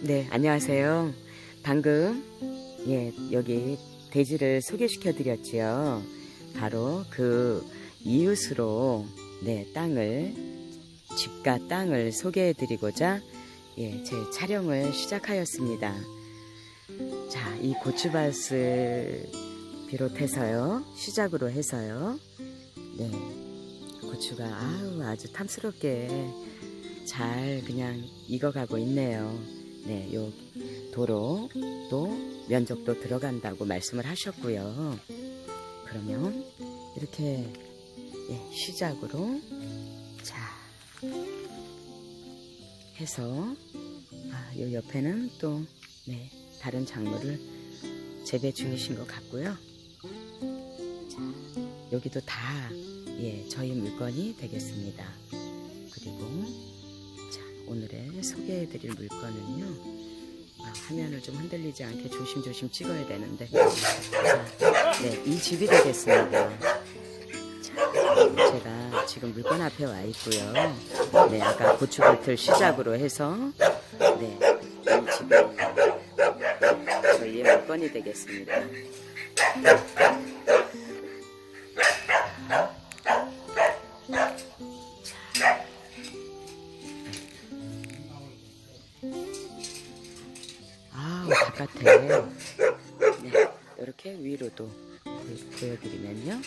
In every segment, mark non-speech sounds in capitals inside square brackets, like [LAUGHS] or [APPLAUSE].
네, 안녕하세요. 방금 예, 여기 대지를 소개시켜 드렸지요. 바로 그 이웃으로 네, 땅을 집과 땅을 소개해 드리고자 예, 제 촬영을 시작하였습니다. 자, 이 고추밭을 비롯해서요. 시작으로 해서요. 네. 고추가 아우 아주 탐스럽게 잘 그냥 익어가고 있네요. 네, 요 도로 또 면적도 들어간다고 말씀을 하셨고요. 그러면 이렇게 예, 시작으로 자 해서 아, 요 옆에는 또 네, 다른 작물을 재배 중이신 것 같고요. 자, 여기도 다 예, 저희 물건이 되겠습니다. 그리고 자, 오늘의 소개해드릴 물건은요. 아, 화면을 좀 흔들리지 않게 조심조심 찍어야 되는데 자, 네, 이 집이 되겠습니다. 자, 제가 지금 물건 앞에 와 있고요. 네, 아까 고추밭을 시작으로 해서 네, 이 집이 저희의 물건이 되겠습니다. 바깥에 네, 이렇게 위로도 보- 보여드리면요.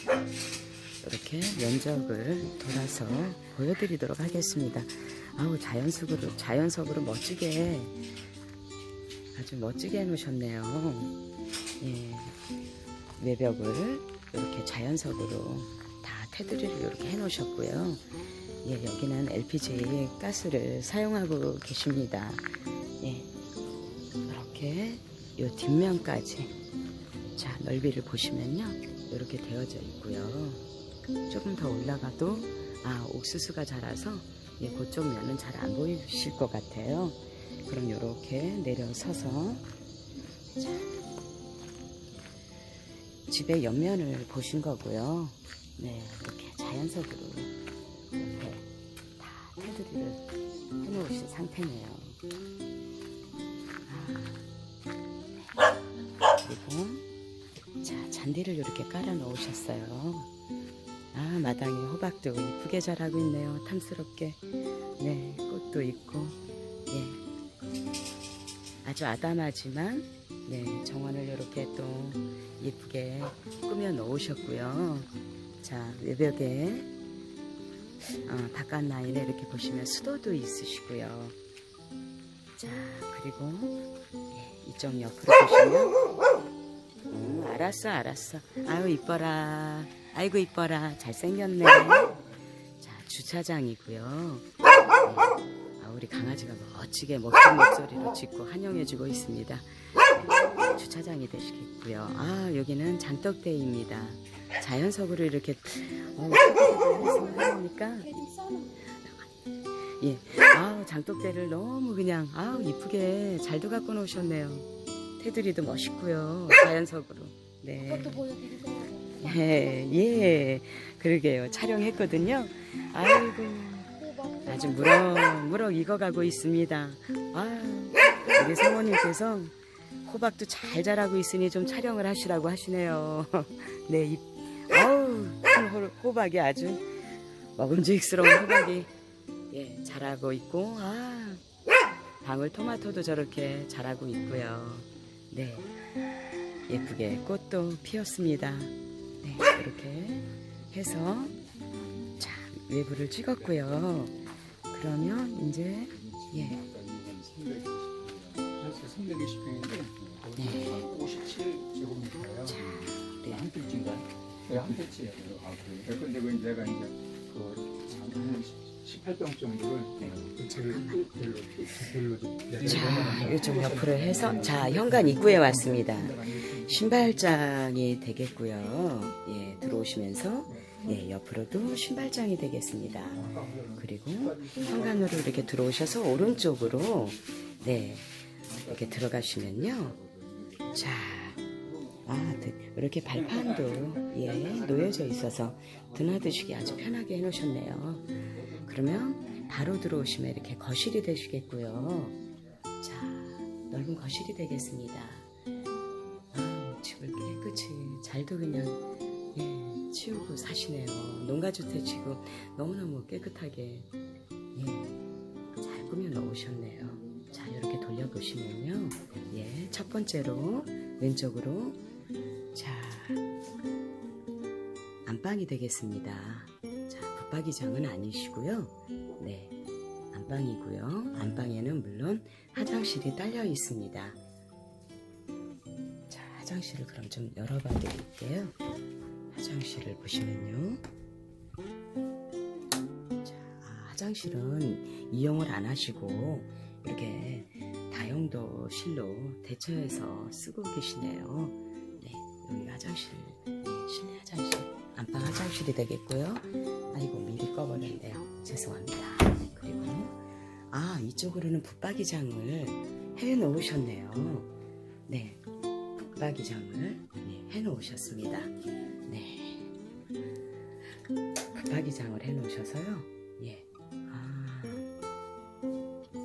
이렇게 면적을 돌아서 보여드리도록 하겠습니다. 아우 자연석으로 자연석으로 멋지게 아주 멋지게 해놓으셨네요. 예, 외벽을 이렇게 자연석으로 다 테두리를 이렇게 해놓으셨고요. 예, 여기는 LPG 가스를 사용하고 계십니다. 예, 이렇게 요 뒷면까지 자 넓이를 보시면요. 이렇게 되어져 있고요. 조금 더 올라가도 아 옥수수가 자라서 예, 그쪽 면은 잘 안 보이실 것 같아요. 그럼 이렇게 내려서서 자, 집의 옆면을 보신 거고요. 네 이렇게 자연석으로 이렇게 다 테두리를 해놓으신 상태네요 잔디를 이렇게 깔아 놓으셨어요. 아 마당에 호박도 이쁘게 자라고 있네요. 탐스럽게 네 꽃도 있고 예 아주 아담하지만 네 정원을 이렇게 또 예쁘게 꾸며 놓으셨고요. 자 외벽에 어, 바깥 라인에 이렇게 보시면 수도도 있으시고요. 자 그리고 예, 이쪽 옆으로 보시면 음, 알았어, 알았어. 아유, 이뻐라. 아이고, 이뻐라. 잘생겼네. 자, 주차장이고요. 네. 아, 우리 강아지가 멋지게 멋진 목소리로 짖고 환영해주고 있습니다. 네, 주차장이 되시겠고요. 아, 여기는 장떡대입니다. 자연석으로 이렇게, 어, 하니까 예. 아우, 장독대를 너무 그냥, 아우, 이쁘게 잘도 갖고 놓으셨네요. 테두리도 멋있고요. 자연석으로. 네. 그것도. 예, 예. 그러게요. 촬영했거든요. 아이고. 아주 무럭무럭 익어가고 있습니다. 아, 우리 사모님께서 호박도 잘 자라고 있으니 좀 촬영을 하시라고 하시네요. [LAUGHS] 네, 이, 어우, 호박이 아주 먹음직스러운 호박이 예, 자라고 있고, 아, 방울 토마토도 저렇게 자라고 있고요. 네, 예쁘게 꽃도 피었습니다. 네, 이렇게 해서 자 외부를 찍었고요. 그러면 이제 예, 320평인데 네. 57제곱미터예요. 자, 네, 한 필지인가? 네, 한 필지예요. 아, 그래요? 근데 그 내가 이제 그한 18평 정도를 그 별로 별로 자, 요즘 옆으로 해서 자 현관 입구에 왔습니다. 신발장이 되겠고요. 예, 들어오시면서 예, 옆으로도 신발장이 되겠습니다. 그리고 현관으로 이렇게 들어오셔서 오른쪽으로 네 이렇게 들어가시면요. 자, 아, 드- 이렇게 발판도 예 놓여져 있어서 드나드시기 아주 편하게 해놓으셨네요. 그러면 바로 들어오시면 이렇게 거실이 되시겠고요. 자, 넓은 거실이 되겠습니다. 아, 집을 깨끗이 잘도 그냥 예, 치우고 사시네요. 농가주택치고 너무너무 깨끗하게 예, 잘 꾸며 놓으셨네요. 자, 이렇게 돌려보시면요. 예, 첫 번째로 왼쪽으로 자, 안방이 되겠습니다. 자, 붙박이장은 아니시고요. 네, 안방이고요. 안방에는 물론 화장실이 딸려 있습니다. 자, 화장실을 그럼 좀 열어봐 드릴게요. 화장실을 보시면요. 자, 아, 화장실은 이용을 안 하시고 이렇게 다용도 실로 대처해서 쓰고 계시네요. 네, 여기 화장실, 네, 실내 화장실, 안방 화장실이 되겠고요. 아이고 미리 꺼버렸네요. 죄송합니다. 그리고 아 이쪽으로는 붙박이장을 해 놓으셨네요. 네, 붙박이장을 네, 해 놓으셨습니다. 네, 붙박이장을 해 놓으셔서요. 예, 아,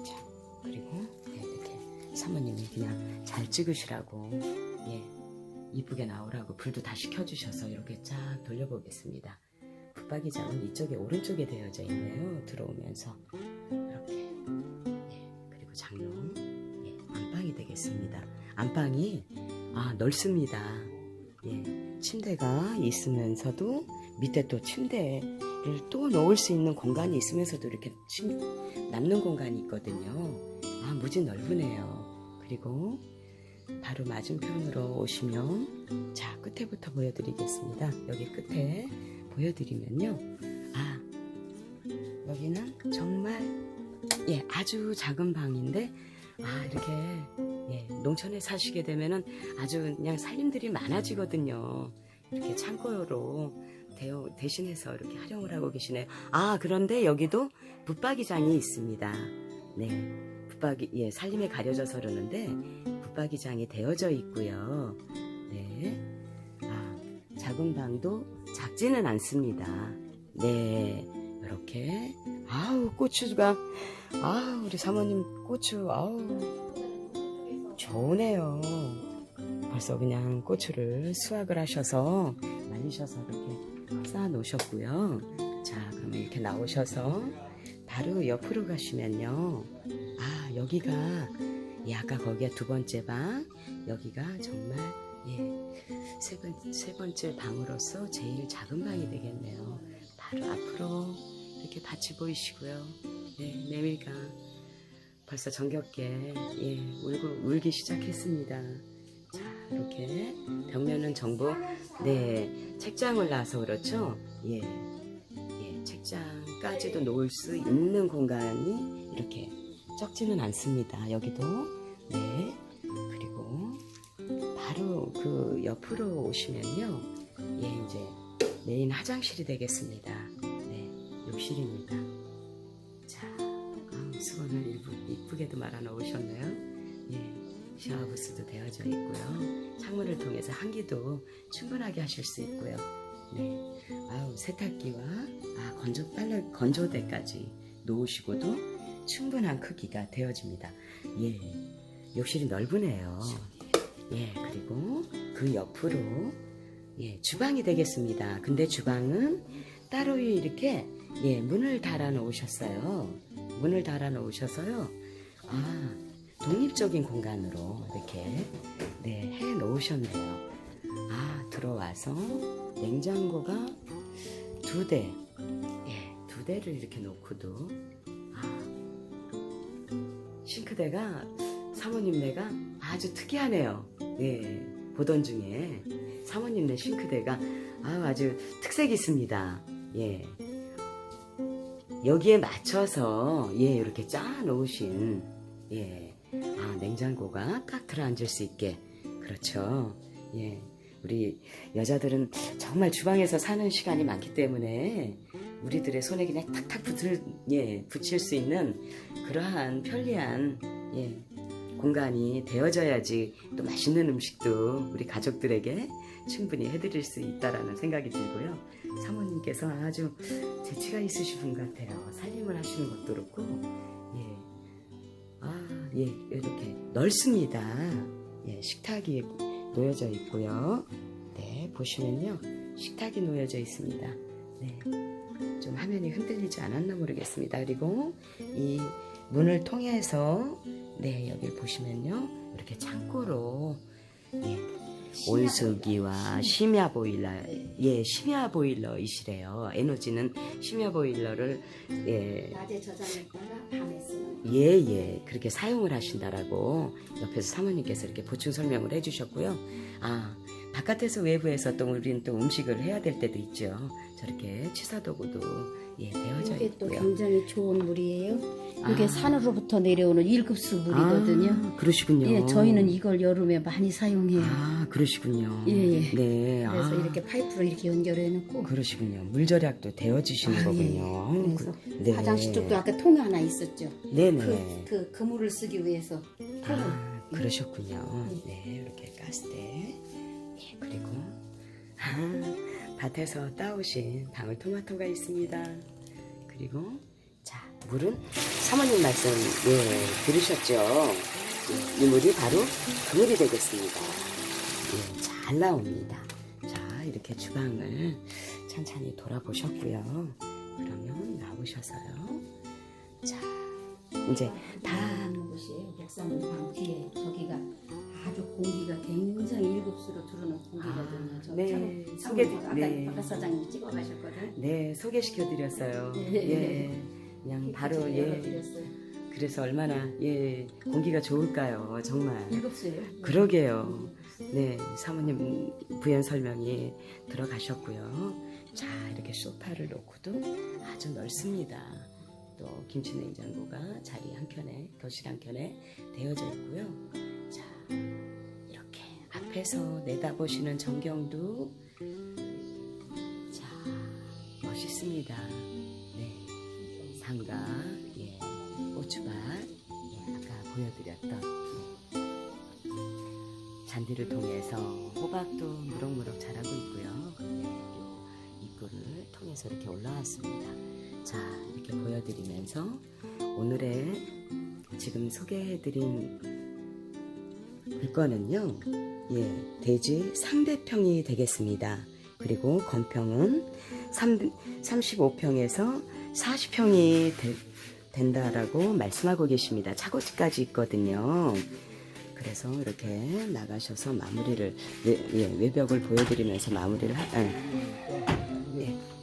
자 그리고 네, 이렇게 사모님이 그냥 잘 찍으시라고 예 이쁘게 나오라고 불도 다 식혀주셔서 이렇게 쫙 돌려보겠습니다. 붙박이장은 이쪽에 오른쪽에 되어져 있네요. 들어오면서 이렇게 예, 그리고 장롱 예, 안방이 되겠습니다. 안방이 아 넓습니다. 예, 침대가 있으면서도 밑에 또 침대를 또 놓을 수 있는 공간이 있으면서도 이렇게 침, 남는 공간이 있거든요. 아 무지 넓으네요. 그리고 바로 맞은편으로 오시면 자 끝에부터 보여드리겠습니다. 여기 끝에 보여드리면요. 아 여기는 정말 예 아주 작은 방인데 아 이렇게 예 농촌에 사시게 되면은 아주 그냥 살림들이 많아지거든요. 이렇게 창고로 대여, 대신해서 이렇게 활용을 하고 계시네요. 아 그런데 여기도 붙박이장이 있습니다. 네 붙박이 예 살림에 가려져서 그러는데 붙박이장이 되어져 있고요. 네. 아, 작은 방도 작지는 않습니다. 네. 이렇게 아우 고추가 아우 우리 사모님 고추 아우 좋으네요. 벌써 그냥 고추를 수확을 하셔서 말리셔서 이렇게 쌓아 놓으셨고요. 자, 그러면 이렇게 나오셔서 바로 옆으로 가시면요. 아, 여기가 예, 아까 거기가 두 번째 방, 여기가 정말 예, 세, 번, 세 번째 방으로서 제일 작은 방이 되겠네요. 바로 앞으로 이렇게 밭이 보이시고요. 네, 메밀가 벌써 정겹게 예, 울고, 울기 시작했습니다. 자, 이렇게 벽면은 전부 네, 책장을 놔서 그렇죠. 예, 예, 책장까지도 놓을 수 있는 공간이 이렇게 적지는 않습니다. 여기도 네 그 옆으로 오시면요, 예 이제 메인 화장실이 되겠습니다. 네 욕실입니다. 자, 아, 수건을 일부, 이쁘게도 말아 놓으셨네요. 예, 샤워부스도 되어져 있고요. 창문을 통해서 한기도 충분하게 하실 수 있고요. 네, 아우 세탁기와 아 건조 빨래 건조대까지 놓으시고도 충분한 크기가 되어집니다. 예, 욕실이 넓으네요. 예, 그리고 그 옆으로 예, 주방이 되겠습니다. 근데 주방은 따로 이렇게 예, 문을 달아 놓으셨어요. 문을 달아 놓으셔서요. 아, 독립적인 공간으로 이렇게 네, 해 놓으셨네요. 아, 들어와서 냉장고가 두 대, 예, 두 대를 이렇네 놓고도 아, 싱크대가 사모님네가 아주 특이하네요. 예, 보던 중에 사모님네 싱크대가 아, 아주 특색이 있습니다. 예. 여기에 맞춰서 예, 이렇게 짜 놓으신 예. 아, 냉장고가 딱 들어앉을 수 있게 그렇죠. 예. 우리 여자들은 정말 주방에서 사는 시간이 많기 때문에 우리들의 손에 그냥 탁탁 붙을, 예, 붙일 수 있는 그러한 편리한, 예, 공간이 되어져야지 또 맛있는 음식도 우리 가족들에게 충분히 해드릴 수 있다라는 생각이 들고요. 사모님께서 아주 재치가 있으신 분 같아요. 살림을 하시는 것도 그렇고, 예. 아, 예, 이렇게 넓습니다. 예, 식탁이 놓여져 있고요. 네, 보시면요. 식탁이 놓여져 있습니다. 네. 좀 화면이 흔들리지 않았나 모르겠습니다. 그리고 이 문을 통해서 네, 여기 보시면요. 이렇게 창고로 예, 온수기와 심야 보일러, 예, 심야 보일러이시래요. 에너지는 심야 보일러를 예, 낮에 저장했다가 밤에 쓰는 예, 예. 그렇게 사용을 하신다라고 옆에서 사모님께서 이렇게 보충 설명을 해주셨고요. 아, 바깥에서 외부에서 또 우리는 또 음식을 해야 될 때도 있죠. 저렇게 취사도구도 예, 되어져 이게 또 있고요. 굉장히 좋은 물이에요. 이게 아. 산으로부터 내려오는 1급수 물이거든요. 아, 그러시군요. 예, 저희는 이걸 여름에 많이 사용해요. 아, 그러시군요. 예, 예. 네. 그래서 아, 이렇게 파이프로 이렇게 연결해 놓고 그러시군요. 물 절약도 되어지시는 아, 예. 거군요. 그래서 그- 네. 화장실 쪽도 아까 통 하나 있었죠. 네네. 그, 그 그물을 쓰기 위해서 통을 아, 그러셨군요. 네, 이렇게 가스대. 예, 그리고 아, 밭에서 따오신 방울토마토가 있습니다. 그리고 자, 물은 사모님 말씀 예, 들으셨죠? 이- 이 물이 바로 그물이 되겠습니다. 예, 잘 나옵니다. 자, 이렇게 주방을 천천히 돌아보셨고요. 그러면 나오셔서요. 자, 이제 다 곳이에요. 목사님 방 뒤에 저기가 아주 공기가 굉장히 1급수로 들어오는 공기거든요. 저 네, 참- 소개- 아까 네. 박 사장님이 찍어 가셨거든요. 네, 소개시켜드렸어요. 예. 예. 그냥 바로, 예. 드렸어요. 그래서 얼마나, 예, 공기가 좋을까요? 정말. 1급수예요. 그러게요. 네, 사모님 부연 설명이 들어가셨고요. 자, 이렇게 소파를 놓고도 아주 넓습니다. 또 김치 냉장고가 자리 한켠에, 거실 한켠에 되어져 있고요. 앞에서 내다보시는 전경도 자, 멋있습니다. 네, 상가, 예, 고추밭, 예, 아까 보여드렸던 잔디를 통해서 호박도 무럭무럭 자라고 있고요. 네, 요 입구를 통해서 이렇게 올라왔습니다. 자, 이렇게 보여드리면서 오늘의 지금 소개해드린 물건은요, 예, 대지 300평이 되겠습니다. 그리고 건평은 3, 35평에서 40평이 된다라고 말씀하고 계십니다. 차고지까지 있거든요. 그래서 이렇게 나가셔서 마무리를 외, 예, 외벽을 보여드리면서 마무리를 하, 쓰겠다.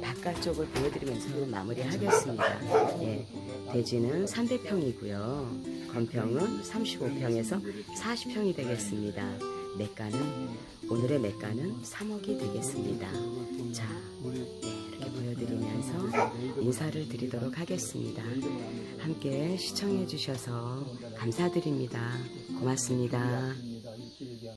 바깥쪽을 보여드리면서 마무리하겠습니다. 예, 대지는 300평이고요. 건평은 35평에서 40평이 되겠습니다. 매가는 오늘의 매가는 3억이 되겠습니다. 자, 네, 이렇게 보여드리면서 인사를 드리도록 하겠습니다. 함께 시청해 주셔서 감사드립니다. 고맙습니다.